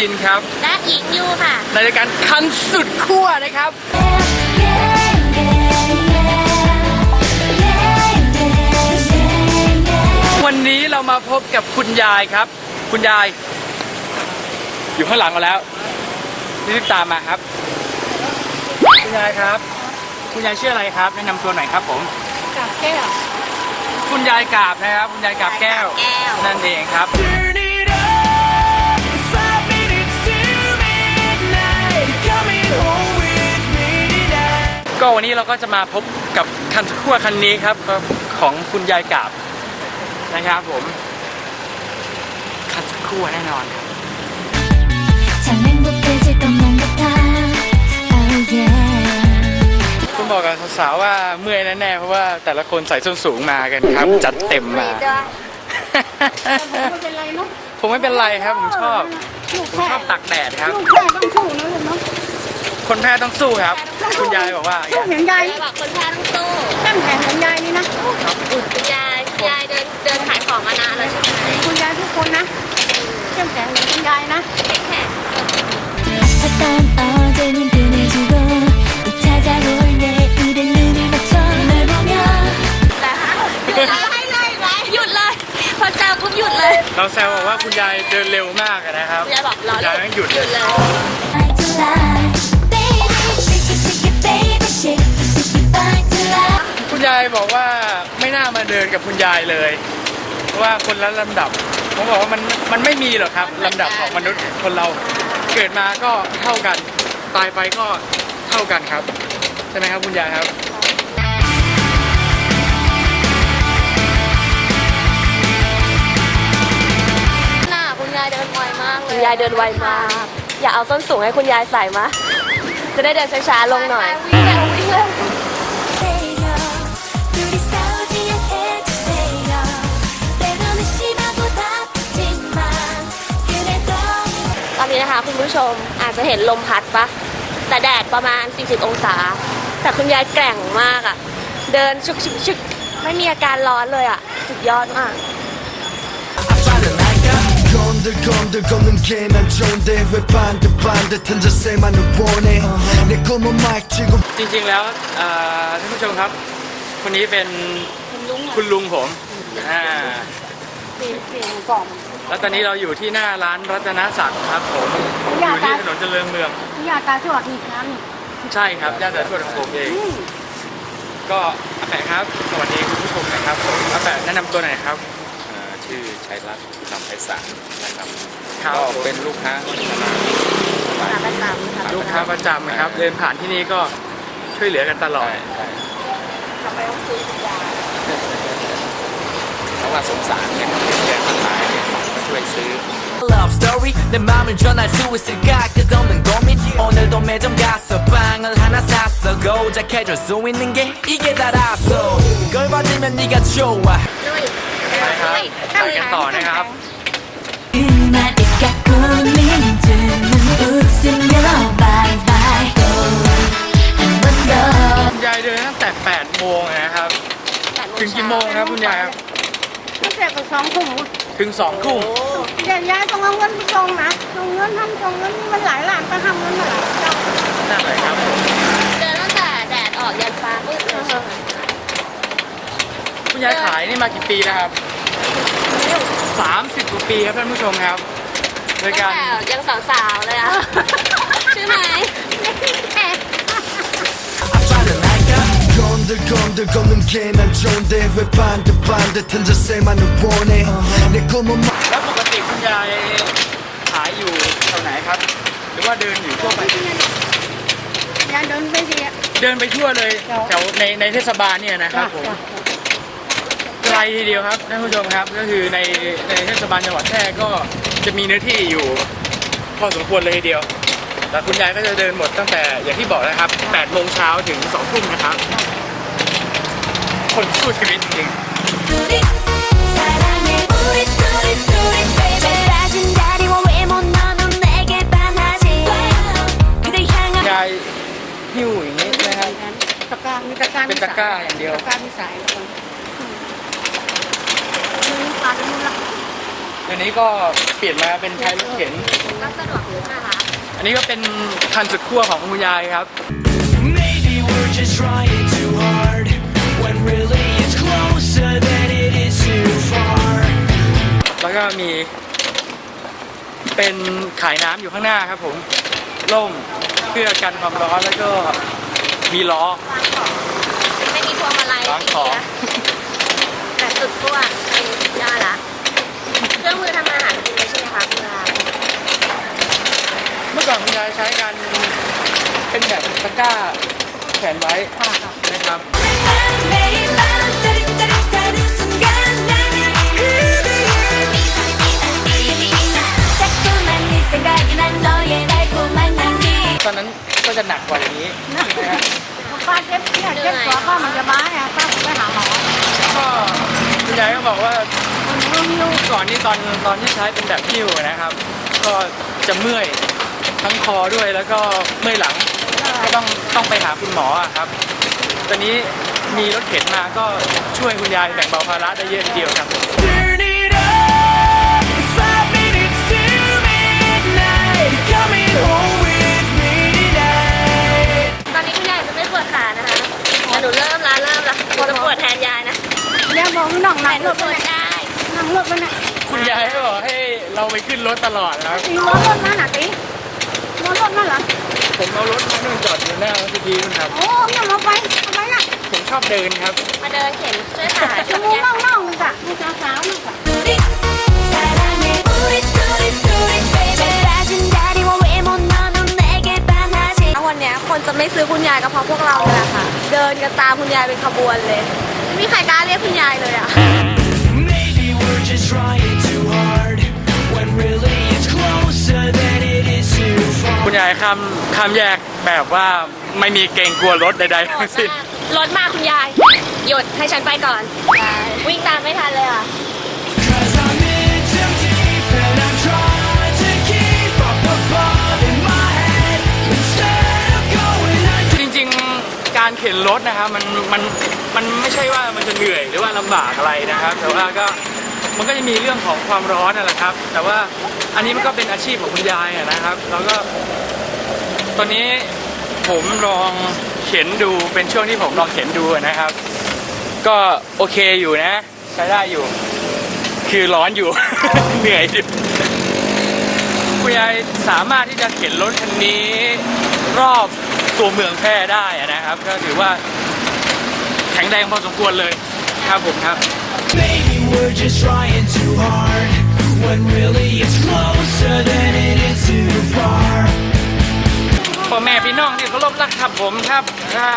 ผมชายชินครับ และหญิงยูค่ะ ในรายการคันสุดขั้วนะครับ วันนี้เรามาพบกับคุณยายครับ คุณยาย อยู่ข้างหลังเราแล้วรีบตามมาครับ คุณยายครับ คุณยายชื่ออะไรครับ แนะนำตัวหน่อยครับผมกับแก้ว คุณยายกาบนะครับ คุณยายกาบแก้วแก้วนั่นเองครับ วันนี้เราก็จะมาพบกับคันขั้วคันนี้ครับของคุณยายกาบนะครับผม คันขั้วแน่นอนครับคุณบอกกับสาวว่าเมื่อยแน่เพราะว่าแต่ละคนใส่ส้นสูงมากันครับ จัดเต็มมาผมไม่เป็นไรครับผมชอบผมชอบตักแดดครับลูกแค่ต้องสู้นะลูเนาะ คนแพ้ต้องสู้ครับ คุณยายบอกว่าสู้เหมือยายยายบอกคนแพ้ต้องสู้ตั้งแข่งหมืนยายนี่นะคุณยายคุณยายเดินเดินขายของมานานแล้วใช่ไหมคุณยายทุกคนนะเข้มแข็งเมือนคุณยายนะแข็งเราแซวบอกว่าคุณยายเดินเร็วมากนะครับยายบอกรอเลยหยุดเลย คุณยายบอกว่าไม่น่ามาเดินกับคุณยายเลย เพราะว่าคนละลำดับ ผมบอกว่ามันมันไม่มีหรอกครับลำดับของมนุษย์คนเราเกิดมาก็เท่ากัน ตายไปก็เท่ากันครับ ใช่ไหมครับคุณยายครับหน้าคุณยายเดินไวมากเลยคุณยายเดินไวมาก อย่าเอาส้นสูงให้คุณยายใส่มา จะได้เดินช้าๆลงหน่อยวิ่ง นนี้นะคะคุณผู้ชมอาจจะเห็นลมพัดปะแต่แดดประมาณ 40 องศา แต่คุณยายแกร่งมากอะ่ะ เดินชุกชุกชุกไม่มีอาการร้อนเลยอะ่ะ สุดยอดมาก 건들 건들 걷는 게 난 좋은데 왜 반듯반듯한 자세만을 원해 내 꿈은 마이크 쥐고 จริงๆแล้วเอ่อท่านผู้ชมครับ คนนี้เป็นคุณลุงผมอ่า เปลี่ยนเปลี่ยนกล่อง แล้วตอนนี้เราอยู่ที่หน้าร้านรัตนศักดิ์ครับผมอยู่ที่ถนนเจริญเมืองนี่ยาตาสวัสดีครับนี่ใช่ครับย่านแต่ทวดของผมเองอืมก็อาแปะครับสวัสดีคุณผู้ชมนะครับผมอาแปะแนะนำตัวหน่อยครับ เอ่อชื่อชัยรัตน์นำไพศาลนะครับครับก็เป็นลูกค้าของธนาตาประจำค่ะลูกค้าประจำนะครับเดินผ่านที่นี่ก็ช่วยเหลือกันตลอดใช่ทำไมต้องซื้อคุณยายเพราะว่าสงสารเนี่ยเขาเป็นแกมาขายเนี่ยก็ช่วยซื้อ Love story 내 맘을 전할 수 있을까 끝없는 고민 오늘도 매점 가서 빵을 하나 샀어 고작해줄 수 있는 게 이게 다라서 걸 받으면 네가 좋아 ด้วย ไปครับไปกันต่อนะครับ 그 말이 갖고 있는 웃으며 bye bye go 한번 더 คุณยายเดินตั้งแต่8โมงนะครับ ถึงกี่โมงครับคุณยายครับ ตั้งแต่กับสอง ถุง ถึง2ทุ่ม เดี๋ยวยายต้องเอาเงินไปส่งนะส่งเงินทำส่งเงินนี่มันหลายล้านก็ทำเงินมาหลายเจ้า นั่นเลยครับ เดินตั้งแต่แดดออกยันฟ้ามืดเลยใช่ไหม คุณยายขายนี่มากี่ปีแล้วครับ 30กว่าปีครับท่านผู้ชมครับโดย ตั้ การ งแต่ยังสาวๆเลยอะ ใช่ไหม 건들 건들 걷는 게 난 좋은데 왜 반듯반듯한 자세만을 원해 내 꿈은 마 แล้วปกติคุณยายขายอยู่แถวไหนครับ หรือว่าเดินอยู่ทั่วไปยายเดินไปสิอะเดินไปทั่วเลยแถวในในเทศบาลเนี่ยนะครับผมไกลทีเดียวครับท่านผู้ชมครับ ก็คือในในเทศบาลจังหวัดแพร่ก็จะมีเนื้อที่อยู่พอสมควรเลยทีเดียว แต่คุณยายก็จะเดินหมดตั้งแต่อย่างที่บอกนะครับ8โมงเช้าถึง2ทุ่มนะครับ คนสู้ชีวิตจริง กร้ามีตะกร้าเป็นตะกร้าอย่างเดียว ตะกร้ามีสายแล้วกันอืมมีปลาด้วยมั้งล่ะดี๋ยวนี้ก็เปลี่ยนมาเป็นใช้รถเข็น ก็สะดวกขึ้นนะคะอันนี้ก็เป็นคันสุดขั้วของคุณยายครับ Maybe we're just trying too hard when really it's closer than it is too far. แล้วก็มี เป็นขายน้ำอยู่ข้างหน้าครับผม ร่มเพื่อกันความร้อนแล้วก็มีล้อไม่มีพ วางของ แต่สุดตัวเป็นยอดละเครื่องมือทำอาหารกินเลยใช่ไหมคะคุณยายเมื่อก่อนคุณยายใช้กันเป็นแบบตะกร้าแขวนไว้นะครับ ตอนนั้นก็จะหนักกว่าอย่างนี้นะ ป้าเจ็บเนี่ยเจ็บตัวป้ามันจะบ้าเนี่ยป้าไปหาหมอก็คุณยายก็บอกว่ามันรู้ก่อนนี้ตอนตอนที่ใช้เป็นแบบหิ้วนะครับ ก็จะเมื่อยทั้งคอด้วยแล้วก็เมื่อยหลังก็ต้องต้องไปหาคุณหมออะครับ ตอนนี้มีรถเข็นมาก็ช่วยคุณยายแบ่งเบาภาระได้เยอะทีเดียวครับ Turn it เนี่ยบอกพี่น้อง แต่ นั่ง ห ร นู ถ ป ไป วด เนี่ย ได้ นั่งรถไปเนี่ย คุณยายก็บอกให้เราไปขึ้นรถตลอดนะครับ ตีล้อรถนั่นน่ะตีล้อรถนั่นเหรอ ผมเอารถมานู่นจอดอยู่หน้าพิธีนู่นครับ โอ้เนี่ยมาไปทำไมน่ะ ผมชอบเดินครับ มาเดินเข็นช่วยขา ชั่ ช่ ว วย โมง ยาย นั่งนั่งนึงจ้ะนี่สาวๆนึงจ้ะ 우리 사랑해 우리 둘이 둘이 baby 빠진 다리와 왜 못 너는 내게 반하지 วันเนี้ยคนจะไม่ซื้อคุณยายก็เพราะพวกเราเนี่ยแหละค่ะ เดินกันตามคุณยายเป็นขบวนเลยไ ม่มีใครกล้าเรียกคุณยายเลยอะ Maybe we're just trying too hard when really it's closer than it is too คุณยายข้ามข้ามแยกแบบว่าไม่มีเกรงกลัวรถใดๆทั้งสิ้น รถมาคุณยาย หยุดให้ฉันไปก่อน วิ่งตามไม่ทันเลยอะ การเข็นรถนะครับมันมันมันไม่ใช่ว่ามันจะเหนื่อยหรือว่าลำบากอะไรนะครับ แต่ว่าก็มันก็จะมีเรื่องของความร้อนนั่นแหละครับ แต่ว่าอันนี้มันก็เป็นอาชีพของคุณยายนะครับ แล้วก็ ตอนนี้ผมลองเข็นดูเป็นช่วงที่ผมลองเข็นดูนะครับ ก็โอเคอยู่นะใช้ได้อยู่ คือร้อนอยู่ เหนื่อยอยู่คุณยายสามารถที่จะเข็นรถคันนี้รอบ ตัวเมืองแพร่ได้อะนะครับ ก็ถือว่าแข็งแรงพอสมควรเลยครับผมครับ Maybe we're just trying too hard when really it's closer than it is too far. พ่อแม่พี่น้องที่เคารพรักครับผมครับอ่า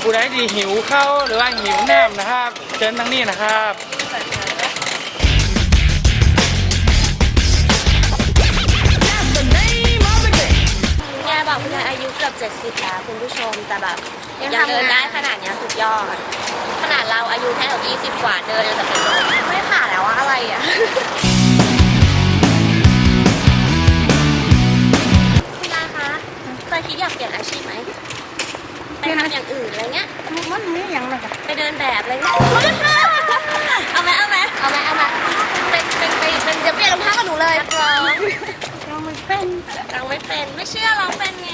ผู้ใดที่หิวข้าวหรือว่าหิวน้ำนะครับ เชิญทางนี้นะครับ 70แล้วคุณผู้ชมแต่แบบยังเดินได้ขนาดเนี้ยสุดยอด ขนาดเราอายุแค่แบบ20 กว่าเดินยังจะเป็นลมไม่ผ่าแล้วอะอะไรอะ คุณยายคะเคยคิดอยากเปลี่ยนอาชีพไหมไปทำอย่างอื่นอะไรเงี้ย มันมีอย่างไรจ้ะไปเดินแบบอะไรเงี้ยเอาไหมเอาไหมเอาไหมเอาไหมเป็นเป็นเป็นเป็นจะเปลี่ยนรองเท้ากับหนูเลยนักร้อง เราไม่เป็นร้องไม่เป็นไม่เชื่อร้องเป็นไง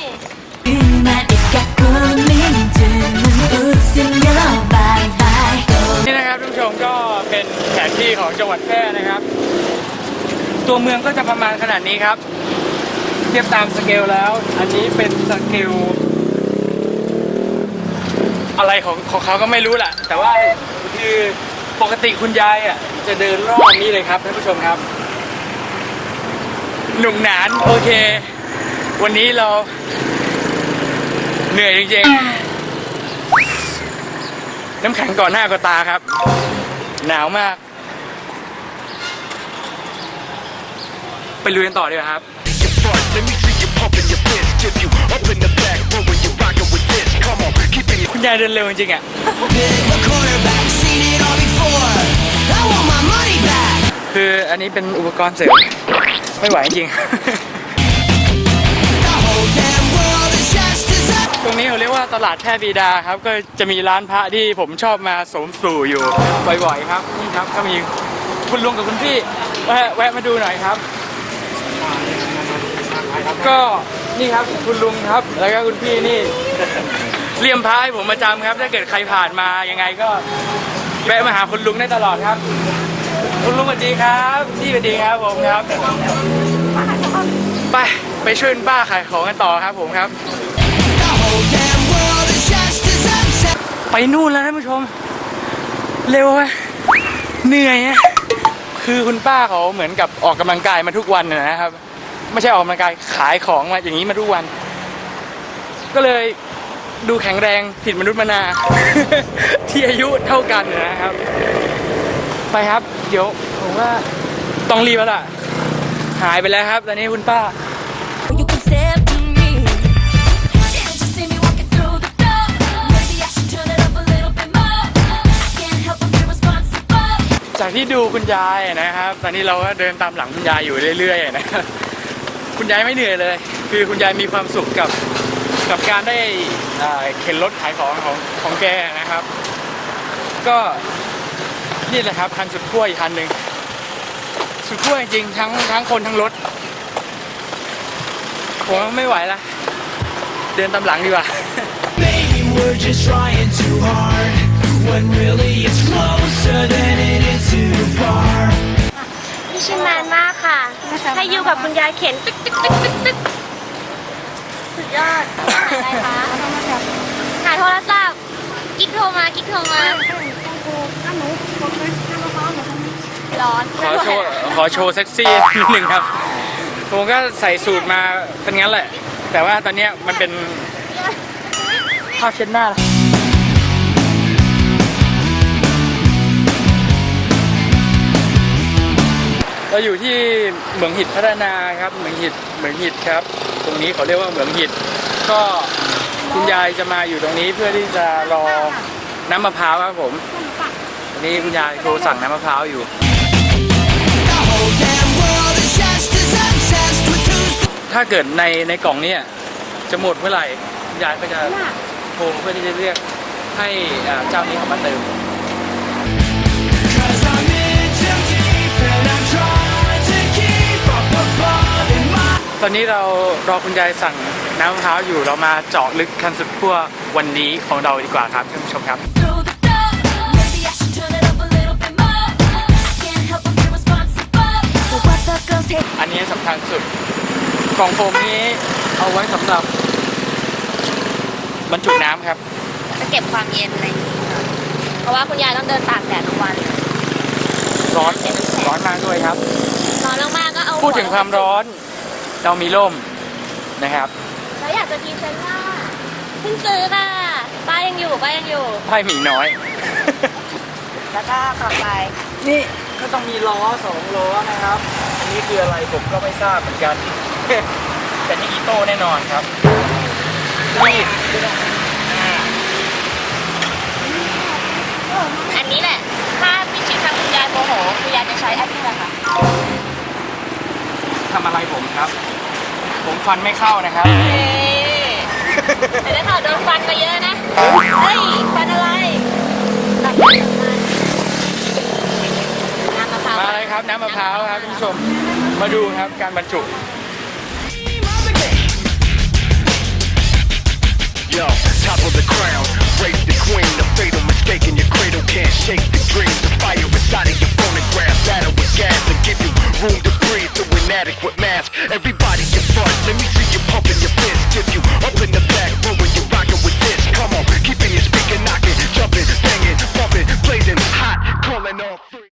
นี่นะครับทุกผู้ชมก็เป็นแผนที่ของจังหวัดแพร่นะครับ ตัวเมืองก็จะประมาณขนาดนี้ครับ เทียบตามสเกลแล้ว อันนี้เป็นสเกลอะไรของของเขาก็ไม่รู้แหละแต่ว่าคือปกติคุณยายอะจะเดินรอบนี้เลยครับท่านผู้ชมครับ หนุ่มหนานโอเค วันนี้เรา เหนื่อยจริงๆ น้ำแข็งก่อนหน้าก่อนตาครับ หนาวมาก ไปลุยกันต่อดีกว่าครับ Let me see you pumping your fist. Give you up in the back, but when you're rocking with this, come on, keeping you คุณยายเดินเร็วจริงๆอะ the quarterback. Seen it all before. I want my money back. คืออันนี้เป็นอุปกรณ์เสริมไม่ไหวจริง ตรงนี้เขาเรียกว่าตลาดแท่บีดาครับก็จะมีร้านพระที่ผมชอบมาสมสู่อยู่บ่อยๆครับนี่ครับก็มีคุณลุงกับคุณพี่แวะแวะมาดูหน่อยครับ ก็นี่ครับคุณลุงครับแล้วก็คุณพี่นี่เลี่ยมพระให้ผมประจำครับ ถ้าเกิดใครผ่านมายังไงก็แวะมาหาคุณลุงได้ตลอดครับ คุณลุงสวัสดีครับพี่สวัสดีครับผมครับ ไปไปช่วยคุณป้าขายของกันต่อครับผมครับ ไปนู่นแล้วท่านผู้ชม เร็วไหมเหนื่อยอะคือคุณป้าเขาเหมือนกับออกกำลังกายมาทุกวันน่ะนะครับ ไม่ใช่ออกกำลังกายขายของมาอย่างนี้มาทุกวัน ก็เลยดูแข็งแรงผิดมนุษย์มนา ที่อายุเท่ากันนะครับ ไปครับ เดี๋ยวผมว่าต้องรีบแล้วล่ะ หายไปแล้วครับ ตอนนี้คุณป้า จากที่ดูคุณยายนะครับ ตอนนี้เราก็เดินตามหลังคุณยายอยู่เรื่อยๆนะครับคุณยายไม่เหนื่อยเลย คือคุณยายมีความสุขกับกับการได้เข็นรถขายของของของแกนะครับ ก็นี่แหละครับคันสุดขั้วอีกคันหนึ่งสุดขั้วจริงทั้งทั้งคนทั้งรถผมไม่ไหวละเดินตามหลังดีกว่า Maybe we're just trying too hard When really it's closer than it is too far นี่ชิมนานมากค่ะ ให้อยู่กับคุณยายเข็นตึ๊กตึ๊กตึ๊กตึ๊กตึ๊กสุดยอดอะไรคะหาโทรศัพท์กิ๊กโทรมากิ๊กโทรมาอันหนูผมเลยน้ำมะพร้าวหนูทำนี้ร้อนขอโชว์ขอโชว์เซ็กซี่นิดหนึ่งครับผมก็ใส่สูตรมาเป็นงั้นแหละ แต่ว่าตอนเนี้ยมันเป็นผ้าเช็ดหน้าแล้ว เราอยู่ที่เหมืองหิดพัฒนาครับเหมืองหิดเหมืองหิดครับ ตรงนี้เขาเรียกว่าเหมืองหิด ก็คุณยายจะมาอยู่ตรงนี้เพื่อที่จะรอน้ำมะพร้าวครับผมวันนี้คุณยายโทรสั่งน้ำมะพร้าวอยู่ถ้าเกิดในในกล่องเนี้จะหมดเมื่อไหร่คุณยายก็จะโทรเพื่อที่จะเรียกให้อ่าเจ้านี้เขามาเติม ตอนนี้เรารอคุณยายสั่งน้ำมะพร้าวอยู่เรามาเจาะลึกคันสุดขั้ววันนี้ของเราดีกว่าครับท่านผู้ชมครับ Through the door. Maybe I should turn it up a little bit more. I can't help but feel responsible for what the girls hate. อันนี้สำคัญสุดกล่องโฟมนี้เอาไว้สำหรับบรรจุน้ำครับ จะเก็บความเย็นอะไรอย่างงี้ค่ะเพราะว่าคุณยายต้องเดินตากแดดทุกวัน ร้อนร้อนมากด้วยครับ ร้อนมากๆก็เอาพูดถึงความร้อน เรามีร่มนะครับแล้วอยากจะพรีเซนต์ว่าเพิ่งซื้อค่ะป้ายังอยู่ป้ายังอยู่ ไพ่หมีน้อย แล้วก็ต่อไปนี่ก็ต้องมีล้อสองล้อนะครับ อันนี้คืออะไรผมก็ไม่ทราบเหมือนกัน แต่นี่อีโต้แน่นอนครับนี่อ่าอันนี้แหละ ถ้าพี่ชิดทางคุณยายโมโหคุณยายจะใช้อันนี้แหละค่ะ ทำอะไรผมครับ ผมฟันไม่เข้านะครับ เอ๊ะแต่ได้ข่าวโดนฟันมาเยอะนะ เฮ้ย ฟันอะไรตัดฟันน้ำมะพร้าวมาเลยครับน้ำมะพร้าวครับท่านผู้ชม มาดูครับการบรรจุ Yo, top of the crown, the queen. The fatal mistake in your cradle can't shake the dream. The fire inside of your phonograph. Battle with gas and give you room to breathe Through inadequate mask. Everybody in front Let me see you pumping your fist. Give you up in the back row when you rockin' with this Come on, keeping your speaker knocking Jumping, banging, bumping, blazing hot Calling off